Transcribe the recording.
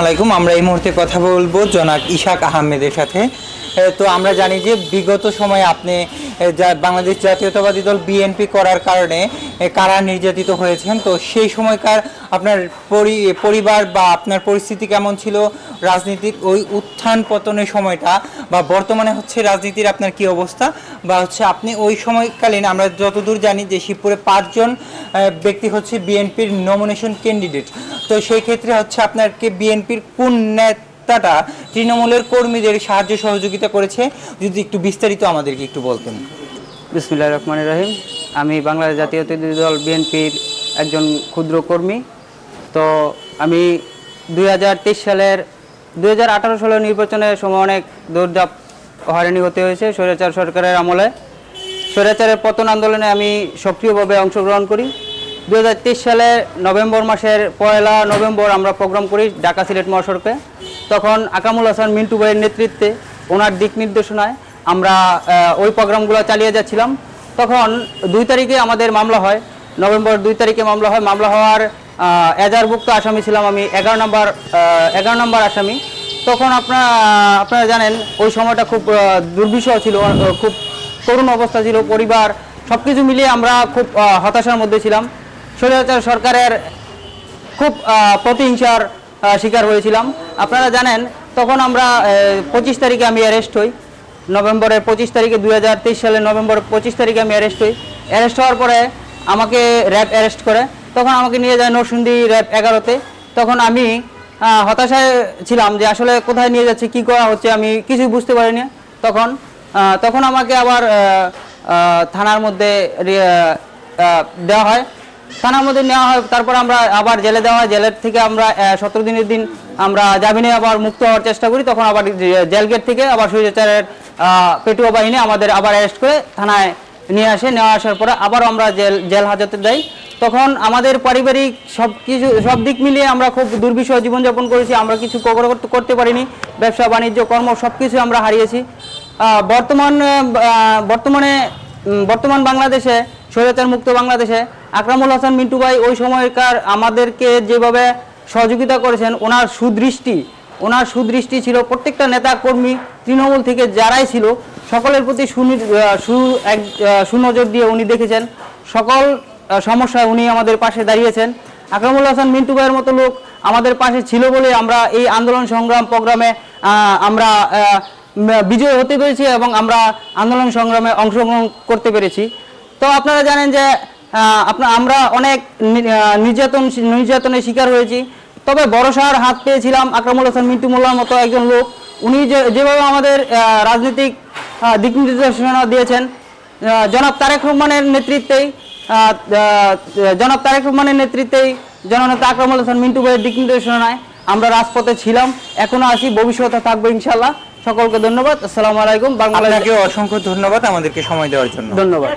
আলাইকুম আমরা এই মুহূর্তে কথা বলব জনাক ইশাক আহমেদের সাথে। তো আমরা জানি যে বিগত সময়ে আপনি যা বাংলাদেশ জাতীয়তাবাদী দল বিএনপি করার কারণে কারা নির্যাতিত হয়েছেন? তো সেই সময়কার আপনার পরি- পরিবার বা আপনার পরিস্থিতি কেমন ছিল? রাজনীতির ওই উত্থান পতনের সময়টা বা বর্তমানে হচ্ছে রাজনীতির আপনার কি অবস্থা? বা হচ্ছে আপনি ওই সময়কালীন আমরা যতদূর জানি যে শিবপুরে পাঁচজন ব্যক্তি হচ্ছে বিএনপির নমিনেশন ক্যান্ডিডেট তো সেই ক্ষেত্রে হচ্ছে আপনাকে বিএনপির কোন নেতাটা তৃণমূলের কর্মীদের সাহায্য সহযোগিতা করেছে। যদি একটু বিস্তারিত আমাদেরকে একটু বলতেন। বিসমিল্লাহ রহমান রহিম। আমি বাংলাদেশ জাতীয়তাবাদী দল বিএনপির একজন ক্ষুদ্র কর্মী। তো আমি দুই হাজার তেইশ সালের, দুই হাজার আঠারো সালের নির্বাচনের সময় অনেক দৌড়ঝাপ হয়রানি হতে হয়েছে স্বৈরাচার সরকারের আমলে। স্বৈরাচারের পতন আন্দোলনে আমি সক্রিয়ভাবে অংশগ্রহণ করি। দু হাজার তেইশ সালে নভেম্বর মাসের পয়লা নভেম্বর আমরা প্রোগ্রাম করি ঢাকা সিলেট মহাসড়কে। তখন আকামুল হাসান মিন্টু ভাইয়ের নেতৃত্বে ওনার দিক নির্দেশনায় আমরা ওই প্রোগ্রামগুলো চালিয়ে যাচ্ছিলাম। তখন দুই তারিখে আমাদের মামলা হয়, নভেম্বর দুই তারিখে মামলা হয়। মামলা হওয়ার এজারভুক্ত আসামি ছিলাম আমি, এগারো নম্বর এগারো নম্বর আসামি। তখন আপনার, আপনারা জানেন, ওই সময়টা খুব দুর্বিষহ ছিল খুব করুণ অবস্থা ছিল, পরিবার সব কিছু মিলিয়ে আমরা খুব হতাশার মধ্যে ছিলাম। স্বৈরাচার সরকারের খুব প্রতিহিংসার শিকার হয়েছিলাম। আপনারা জানেন, তখন আমরা পঁচিশ তারিখে আমি অ্যারেস্ট হই। নভেম্বরের পঁচিশ তারিখে দুই সালের নভেম্বরের পঁচিশ তারিখে আমি অ্যারেস্ট হই। অ্যারেস্ট হওয়ার পরে আমাকে র্যাব অ্যারেস্ট করে। তখন আমাকে নিয়ে যায় নরসিংদী র্যাব এগারোতে। তখন আমি হতাশায় ছিলাম যে আসলে কোথায় নিয়ে যাচ্ছে, কি করা হচ্ছে, আমি কিছুই বুঝতে পারিনি। তখন তখন আমাকে আবার থানার মধ্যে দেওয়া হয়। থানার মধ্যে নেওয়া হয়, তারপর আমরা আবার জেলে দেওয়া হয়। জেলের থেকে আমরা সতেরো দিনের দিন আমরা জামিনে আবার মুক্ত হওয়ার চেষ্টা করি। তখন আবার জেল গেট থেকে আবার সূর্যাচারের পেটুয়া বাহিনী আমাদের আবার অ্যারেস্ট করে থানায় নিয়ে আসে। নেওয়া আসার পরে আবার আমরা জেল জেল হাজতে দেয় তখন আমাদের পারিবারিক সব কিছু, সব দিক মিলিয়ে আমরা খুব দুর্বিষহ জীবনযাপন করেছি। আমরা কিছু কখনো করতে- পারিনি। ব্যবসা, বাণিজ্য, কর্ম সব কিছু আমরা হারিয়েছি। বর্তমান বর্তমানে বর্তমান বাংলাদেশে স্বৈরাচার মুক্ত বাংলাদেশে। আকরামুল হাসান মিন্টু ভাই ওই সময়কার আমাদেরকে যেভাবে সহযোগিতা করেছেন, ওনার সুদৃষ্টি ওনার সুদৃষ্টি ছিল প্রত্যেকটা নেতা কর্মী তৃণমূল থেকে যারাই ছিল, সকলের প্রতি সু এক সুনজর দিয়ে উনি দেখেছেন। সকল সমস্যায় উনি আমাদের পাশে দাঁড়িয়েছেন। আকরামুল হাসান মিন্টু ভাইয়ের মতো লোক আমাদের পাশে ছিল বলে আমরা এই আন্দোলন সংগ্রাম প্রোগ্রামে আমরা বিজয় হতে পেরেছি এবং আমরা আন্দোলন সংগ্রামে অংশগ্রহণ করতে পেরেছি। তো আপনারা জানেন যে আপনার আমরা অনেক নির্যাতন নির্যাতনের শিকার হয়েছি। তবে বড়সার হাত পেয়েছিলাম আকরামুল হাসান মিন্টু মোল্লার মতো একজন লোক। উনি যে যেভাবে আমাদের রাজনৈতিক দিক নির্দেশনা দিয়েছেন জনাব তারেক রহমানের নেতৃত্বেই জনাব তারেক রহমানের নেতৃত্বেই জননেতা আকরামুল হাসান মিন্টু ভাইয়ের দিক নির্দেশনায় আমরা রাজপথে ছিলাম। এখনও আছি ভবিষ্যতে থাকব ইনশাল্লাহ সকলকে ধন্যবাদ। আসসালামু আলাইকুম। বাংলাদেশ আপনাকে অসংখ্য ধন্যবাদ আমাদেরকে সময় দেওয়ার জন্য। ধন্যবাদ।